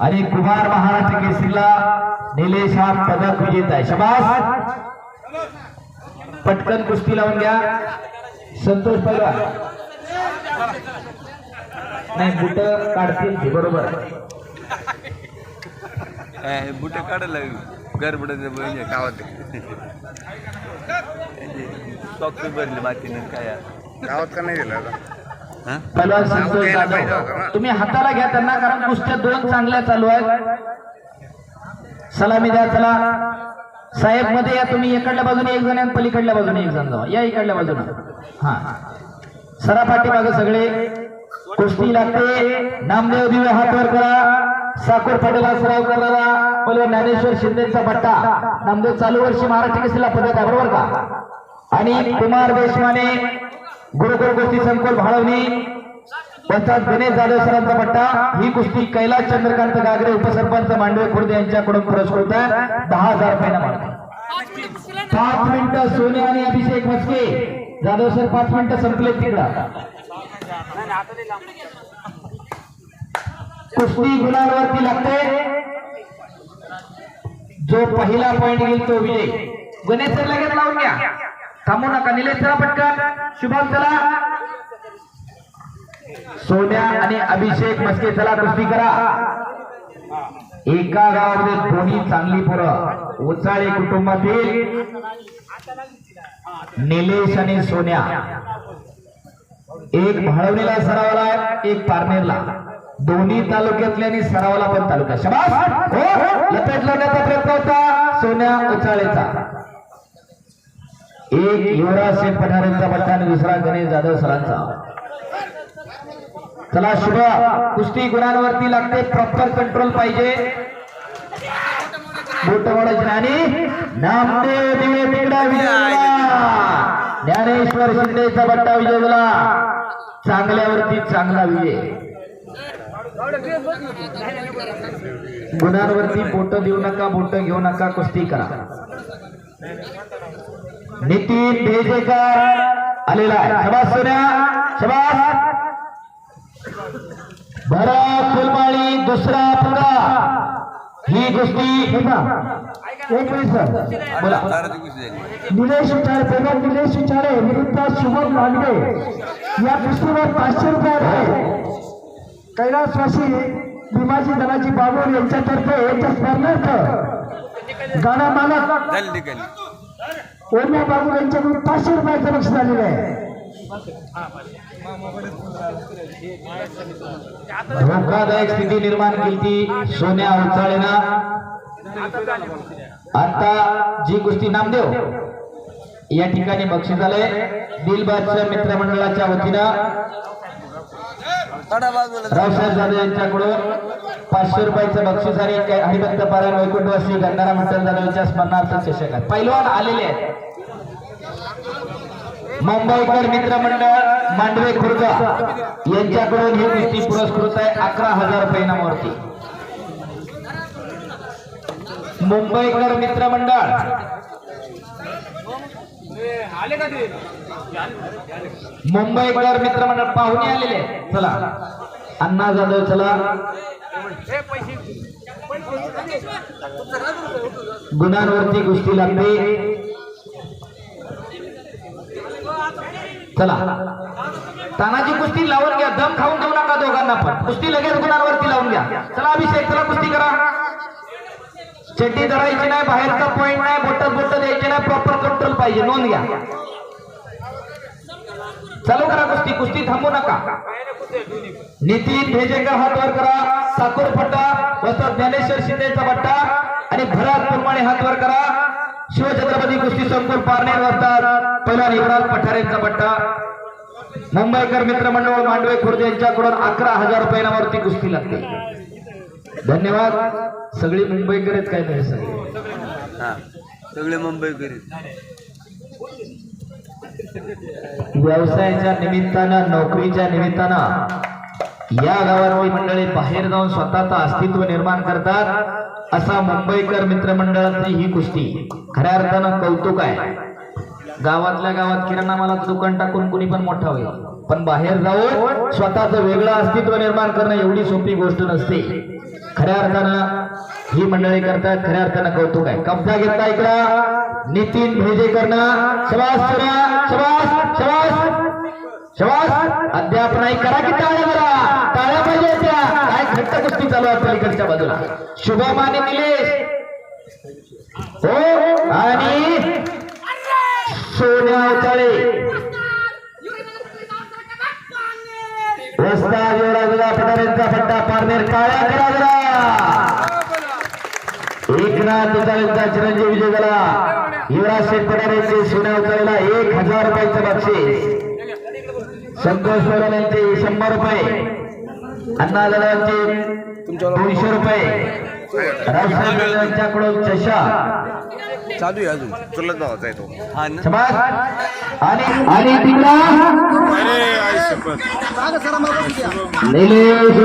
आणि कुमार महाराष्ट्र केसरीला निलेश हा पदक विजेत आहे. शबास! पटकन कुस्ती लावून घ्या. संतोष पहिला नाही बुट काढतील ते बरोबर. बुट काढायला म्हणजे गावात सॉक्स भरले मातीनं काय गावात का नाही दिला जाधव. ना. तुम्ही हाताला घ्या त्यांना कारण कुस्त्या दोन चांगल्या चालू आहेत. सलामी द्या चला साहेबमध्ये या तुम्ही इकडल्या बाजूने एक जण पलीकडल्या बाजूने एक जण जावा. या इकडल्या बाजूने. हा. सरा पाठीमागे सगळे. कुस्ती लागते. नामदेव दिवे हात वर करा. साकोर पटेला सराव करणारा पहिले ज्ञानेश्वर शिंदेचा पट्टा नामदेव चालू वर्षी महाराष्ट्र केसरीला पदक आहे बरोबर का? आणि कुमार देशमाने गुरुकुल कुस्ती संकुल भाळवणी. पंचायत गणेश जाधव सरांचा पट्टा. ही कुस्ती कैलास चंद्रकांत गागरे उपसरपंच मांडवे खुर्द यांच्याकडून पुरस्कृत आहे. दहा हजार रुपयांना मागते पाच मिनिटं सोने आणि अभिषेक मस्के जाधव सर पाच मिनिटं संपले तिकडा. कुस्ती गुणांवरती लागते. जो पहिला पॉइंट घेईल तो विजय. गणेश सर लगेच लावून घ्या. थांबू नका निलेश चला पटकन. शुभम चला. सोन्या आणि अभिषेक मस्के चला कुस्ती करा. एका गावामध्ये दोन्ही चांगली पोरं उचाळे कुटुंबातील निलेश आणि सोन्या. एक भाळवणीला सरावला एक पारनेरला. दोन्ही तालुक्यातल्या आणि सरावला पण तालुका. शबास! हो, लपेट लावण्याचा प्रयत्न होता. सोन्या उचाळेचा. एक युवराज शेठ पठारेंचा पट्टा आणि दुसरा गणेश जाधव सरांचा. चला शुभ कुस्ती गुणांवरती लागते प्रॉपर कंट्रोल पाहिजे. बोट आणि नामदेव दिवे तिकडा विजय ज्ञानेश्वर शिंदेचा बट्टा विजय झाला चांगल्यावरती चांगला विजय. गुणांवरती बोट देऊ नका बोट घेऊ नका कुस्ती करा. नितीन भेजेकर आलेला आहे. शबास सोन्या. शबास. भरत फुलमाळी दुसरा पुरा ही गोष्टी एक मिनिट सर. बोला. निलेश विचारे प्रगत निलेश विचारे विरुद्ध शुभम लांडगे या कुस्तीवर पाचशे रुपये आहे कैलासवासी भीमाजी धनाजी बाबूर यांच्यातर्फे यांच्या स्मरणार्थ गाणा मालक ओम्या बाबू यांच्याकडून पाचशे रुपयाचं बक्षीस झालेलं आहे. धोकादायक स्थिती निर्माण केली सोन्या उचाळेनं. आता जी गोष्टी नामदेव या ठिकाणी बक्षीस आलंय दिलबादच्या मित्रमंडळाच्या वतीनं रावसाहेब जाधव यांच्याकडून पाचशे रुपयाचं बक्षीस आणि हरिभक्त पारायण वैकुंठवासी गंधारा मंडळ जाधवच्या स्मरणार्थ चषकात आहे. पैलवान आलेले आहेत. मुंबईकर मित्रमंडळ मांडवे खुर्द यांच्याकडून ही कुस्ती पुरस्कृत आहे. अकरा हजार रुपये इनामावरती. मुंबईकर मित्रमंडळ मुंबईकर मित्रमंडळ पाहुणे आलेले. चला. अण्णा जाधव चला. गुणांवरती कुस्ती लागते. चला. तानाची कुस्ती लावून घ्या. दम खाऊन देऊ नका दोघांना पण. कुस्ती लगेच गुणांवरती लावून घ्या. चला अभिषेक चला कुस्ती करा. चड्डी धरायची नाही बाहेरचा पॉईंट नाही बोटत बोट द्यायची नाही प्रॉपर कंट्रोल पाहिजे नोंद घ्या. चालू करा कुस्ती कुस्ती थांबू नका. नितीन भेजेकर हातवर करा साकोर फट्टा वसत ज्ञानेश्वर शिंदेचा भट्टा आणि भरत पुरमाणे हातवर करा. शिवछत्रपती कुस्ती संकुल पारनेर वरतात पहिला युवराज पठारेंचा भट्टा मुंबईकर मित्रमंडळ मांडवे खुर्द यांच्याकडून अकरा हजार रुपयांवरती कुस्ती लागते. धन्यवाद. सगळी मुंबईकर आहेत काय नाही सगळे हा सगळे मुंबई करीत व्यवसायाच्या निमित्तानं नोकरीच्या निमित्तानं या गावातली मंडळी बाहेर जाऊन स्वतःचं अस्तित्व निर्माण करतात. असा मुंबईकर मित्रमंडळातली ही कुस्ती. खऱ्या अर्थानं कौतुक आहे. गावातल्या गावात किराणा मालाचं दुकान टाकून कुणी पण मोठा होईल. पण बाहेर जाऊन स्वतःचं वेगळं अस्तित्व निर्माण करणं एवढी सोपी गोष्ट नसते. खऱ्या अर्थानं ही मंडळी करतात खऱ्या अर्थानं कौतुक आहे. कब्जा घेतला इकडा. नितीन भेजेकरनं. शबास सुरा शबास शबास अद्याप नाही करा की टाळ्या करा टाळ्या पाहिजे त्या काय घट्ट गोष्टी चालू आहेत पलीकडच्या बाजूला. शुभम आणि निलेश. हो आणि सोन्या उचाळे. रस्ता वेगळा पठारेंचा पट्टा पारनेर काळ्या करा एकनाथ उचाळेंचा चिरंजीव विजय झाला युवराज शेठ पठारेंचे सोन्या उचाळेला एक हजार रुपयाचं बक्षीस. संतोष सोडल यांचे शंभर रुपये. अण्णा दादांचे दोनशे रुपये. यांच्याकडून चषा. चालू आहे अजून. चुलत भावाचा आहे तो. आणि निलेश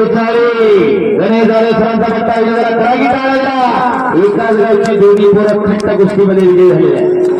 गणेश सरांचा विजय झाला. करागी टाळायला एकाच गावची दोन्ही पोरं खंड कुस्तीमध्ये विजय झालेले आहेत.